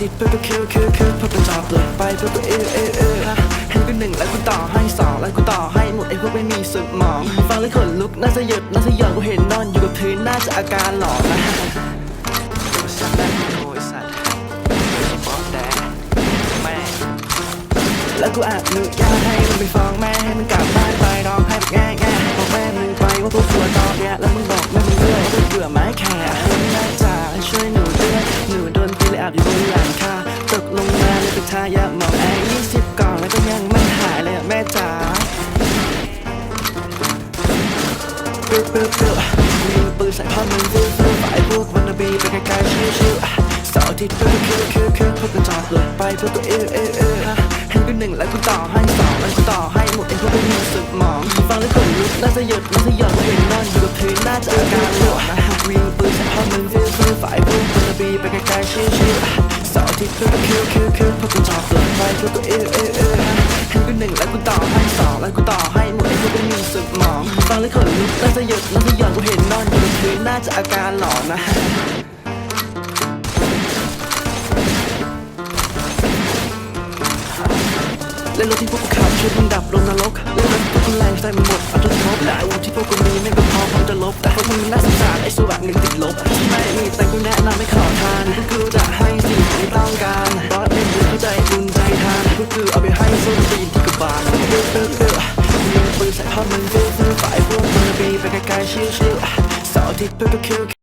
ทิตเพื่อก็คิวคิวคิวเพื่อเป็นจอบหลุดไปเพื่อก็เอวเอวเอวให้กูหนึ่งแล้วกูต่อให้สองแล้วกูต่อให้หมดไอ้พวกไม่มีสมองฟังแล้วขนลุกน่าสยดน่าสยองกูเห็นนอนอยู่กับพื้นน่าจะอาการหลอนนะ แล้วกูอนุญาตให้มึงไปฟ้องแม่ให้มึงกลับบ้านไปร้องไห้แบบแง่แง่บอกแม่มึงไปว่าพวกตัวตอแยแล้วมึงบอกแม่มึงด้วยว่าเบื่อไม้แข่แม่จ๋าช่วยหนูด้วยหนูโดนตีเลยอาบอยู่บนหลังคาตกลงมาเลยไปทายาหมองแอร์ยี่สิบกล่องแล้วก็ยังไม่หายเลยอะแม่จ๋าปิวปิวปิวยิงปืนใส่พ่อมึงฟิวย ทิตย์เพื่อคิวคิวคิวพวกกันจอบหลุดไปเพื่อตัวเอวเอวเอวให้กูหนึ่งแล้วกูต่อให้สองแล้วกูต่อให้หมดไอ้พวกไม่มีสมองฟังแล้วขนลุกน่าจะหยุดน่าจะหยอดเห็นนอนอยู่กับพื้นน่าจะอาการหลอนนะยิงปืนใส่พ่อมึงฟิวฟิวฝ่ายพวกวันนาบีไปไกลๆชิวชิวเสาร์อาทิตย์เพื่อคิวคิวคิวพวกกันจอบหลุดไปเพื่อตัวเอวเอวเอวให้กูหนึ่งแล้วกูต่อให้สองแล้วกูต่อให้หมดไอ้พวกไม่มีสมองฟังแล้วขนลุกน่าจะหยุดน่าจะหยอดกูเห็นนอนอยู่กับพื้นน่าจะอาการหลอนนะ เล่นรถที่พวกกูขับช่วยมึงดับลงนรกเล่นรถที่พวกแรงใส่มันหมดเอาจนครบและอาวุธที่พวกกูมีไม่ก็พอพร้อมจะลบแต่พวกมึงน่าสงสารไอ้สุแบบหนึ่งติดลบไม่มีแต่กูแนะนำไม่ขอทานพวกกูจะให้สิ่งที่ต้องการบอสเล่นอยู่เข้าใจบุญใจทานพวกกูเอาไปให้ส้นตีนที่กบาลเบื้อเบื้อเบื้อยิงปืนใส่พ่อมึงฟิวฟิวฝ่ายพวกมึงบีไปไกลๆชิวชิวเสาร์อาทิตย์เพื่อก็คิว